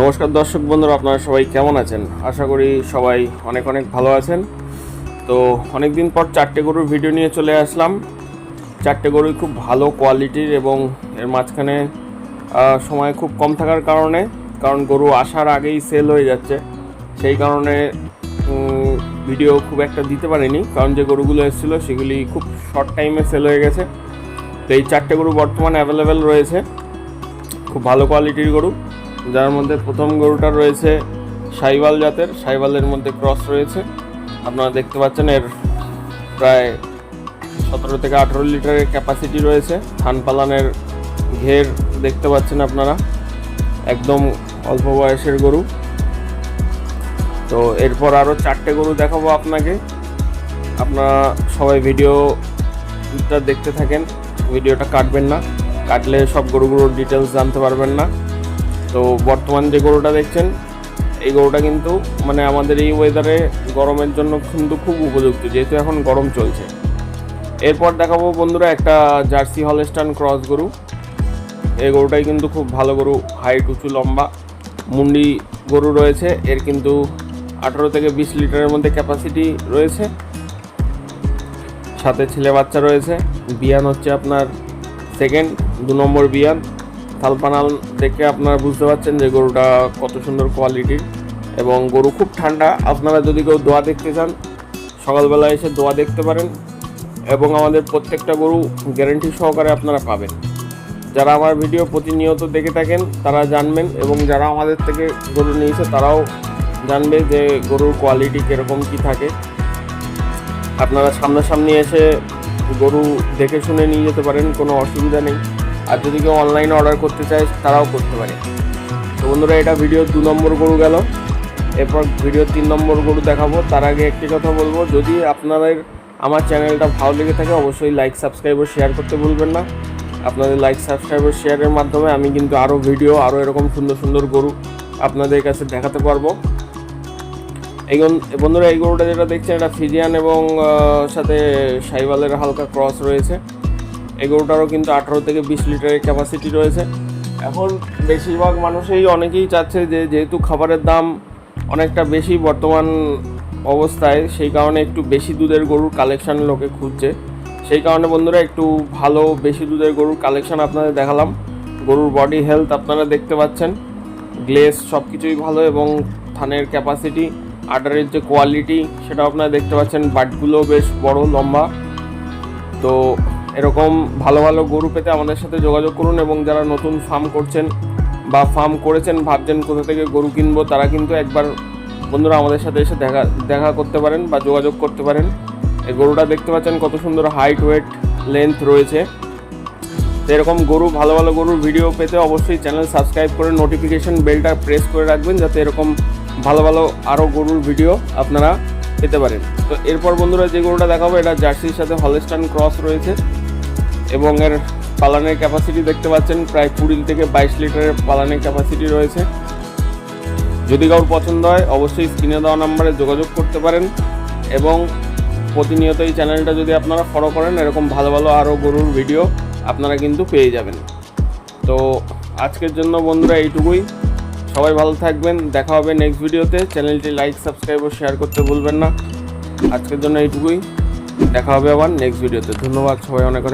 নমস্কার দর্শক বন্ধুরা, আপনারা সবাই কেমন আছেন? আশা করি সবাই অনেক অনেক ভালো আছেন। তো অনেক দিন পর চারটে গরুর ভিডিও নিয়ে চলে আসলাম। চারটে গরুই খুব ভালো কোয়ালিটির এবং এর মাঝখানে সময় খুব কম থাকার কারণে, কারণ গরু আসার আগেই সেল হয়ে যাচ্ছে। সেই কারণে ভিডিও খুব একটা দিতে পারিনি, কারণ যে গরুগুলো এসেছিল সেগুলি খুব শর্ট টাইমে সেল হয়ে গেছে। তো এই চারটে গরু বর্তমানে অ্যাভেলেবেল রয়েছে। খুব ভালো কোয়ালিটির গরু। যার মধ্যে প্রথম গরুটা রয়েছে সাইবাল জাতের, সাইবালের মধ্যে ক্রস রয়েছে। আপনারা দেখতে পাচ্ছেন এর প্রায় সতেরো থেকে আঠেরো লিটারের ক্যাপাসিটি রয়েছে। ধান পালানের ঘের দেখতে পাচ্ছেন আপনারা। একদম অল্প বয়সের গরু। তো এরপর আরও চারটে গরু দেখাবো আপনাকে। আপনারা সবাই ভিডিওটা দেখতে থাকেন। ভিডিওটা কাটবেন না। কাটলে সব গরুগুলোর ডিটেলস জানতে পারবেন না। তো বর্তমান যে গরুটা দেখছেন, এই গরুটা কিন্তু মানে আমাদের এই ওয়েদারে গরমের জন্য কিন্তু খুব উপযুক্ত, যেহেতু এখন গরম চলছে। এরপর দেখাবো বন্ধুরা একটা জার্সি হলস্টান ক্রস গরু। এই গরুটাই কিন্তু খুব ভালো গরু হাইট উঁচু, লম্বা, মুন্ডি গরু রয়েছে। এর কিন্তু আঠেরো থেকে বিশ লিটারের মধ্যে ক্যাপাসিটি রয়েছে। সাথে ছেলে বাচ্চা রয়েছে। বিয়ান হচ্ছে আপনার সেকেন্ড দু নম্বর বিয়ান। থালপানাল দেখে আপনারা বুঝতে পারছেন যে গরুটা কত সুন্দর কোয়ালিটির এবং গরু খুব ঠান্ডা। আপনারা যদি কেউ দোয়া দেখতে চান সকালবেলা এসে দোয়া দেখতে পারেন এবং আমাদের প্রত্যেকটা গরু গ্যারেন্টি সহকারে আপনারা পাবেন। যারা আমার ভিডিও প্রতিনিয়ত দেখে থাকেন, তারা জানবেন এবং যারা আমাদের থেকে গরু নিয়েছে, তারাও জানবে যে গরুর কোয়ালিটি কীরকম কী থাকে। আপনারা সামনাসামনি এসে গরু দেখে শুনে নিয়ে যেতে পারেন, কোনো অসুবিধা নেই। আর যদি কেউ অনলাইনে অর্ডার করতে চায়, তারাও করতে পারে। তো বন্ধুরা, এটা ভিডিও দু নম্বর গরু গেল। এরপর ভিডিও তিন নম্বর গরু দেখাবো। তার আগে একটি কথা বলব, যদি আপনাদের আমার চ্যানেলটা ভালো লেগে থাকে, অবশ্যই লাইক সাবস্ক্রাইব ও শেয়ার করতে ভুলবেন না। আপনাদের লাইক সাবস্ক্রাইব ও শেয়ারের মাধ্যমে আমি কিন্তু আরও ভিডিও আরও এরকম সুন্দর সুন্দর গরু আপনাদের কাছে দেখাতে পারব। এই বন্ধুরা, এই গরুটা যেটা দেখছেন, এটা ফিজিয়ান এবং সাথে সাইবালের হালকা ক্রস রয়েছে। এই গরুটারও কিন্তু আঠারো থেকে বিশ লিটারের ক্যাপাসিটি রয়েছে। এখন বেশিরভাগ মানুষই অনেকেই চাচ্ছে যে যেহেতু খাবারের দাম অনেকটা বেশি বর্তমান অবস্থায়, সেই কারণে একটু বেশি দুধের গরুর কালেকশন লোকে খুঁজছে। সেই কারণে বন্ধুরা একটু ভালো বেশি দুধের গরুর কালেকশান আপনাদের দেখালাম। গরুর বডি হেলথ আপনারা দেখতে পাচ্ছেন। গ্লেস সব কিছুই ভালো এবং থানের ক্যাপাসিটি আটারের যে কোয়ালিটি সেটা আপনারা দেখতে পাচ্ছেন। বাটগুলো বেশ বড়, লম্বা। তো এরকম ভালো ভালো গরু পেতে আমাদের সাথে যোগাযোগ করুন এবং যারা নতুন ফার্ম করছেন বা ফার্ম করেছেন, ভাবছেন কোথা থেকে গরু কিনবো, তারা কিন্তু একবার বন্ধুরা আমাদের সাথে এসে দেখা দেখা করতে পারেন বা যোগাযোগ করতে পারেন। এই গরুটা দেখতে পাচ্ছেন কত সুন্দর হাইট ওয়েট লেন্থ রয়েছে। তো এরকম গরু, ভালো ভালো গরুর ভিডিও পেতে অবশ্যই চ্যানেল সাবস্ক্রাইব করে নোটিফিকেশন বেলটা প্রেস করে রাখবেন, যাতে এরকম ভালো ভালো আরও গরুর ভিডিও আপনারা পেতে পারেন। তো এরপর বন্ধুরা যে গরুটা দেখাবো, এটা জার্সির সাথে হলস্টান ক্রস রয়েছে। এবং এর পালানের ক্যাপাসিটি দেখতে পাচ্ছেন, প্রায় কুড়ি থেকে বাইশ লিটারের পালানের ক্যাপাসিটি রয়েছে। যদি কারোর পছন্দ হয়, অবশ্যই স্ক্রিনে দেওয়া নাম্বারে যোগাযোগ করতে পারেন এবং প্রতিনিয়ত এই চ্যানেলটা যদি আপনারা ফলো করেন, এরকম ভালো ভালো আরও গরুর ভিডিও আপনারা কিন্তু পেয়ে যাবেন। তো আজকের জন্য বন্ধুরা এইটুকুই। সবাই ভালো থাকবেন, দেখা হবে নেক্সট ভিডিওতে চ্যানেলটি লাইক সাবস্ক্রাইব ও শেয়ার করতে ভুলবেন না। আজকের জন্য এইটুকুই। দেখা হবে আবার নেক্সট ভিডিওতে ধন্যবাদ, সবাই অনেক অনেক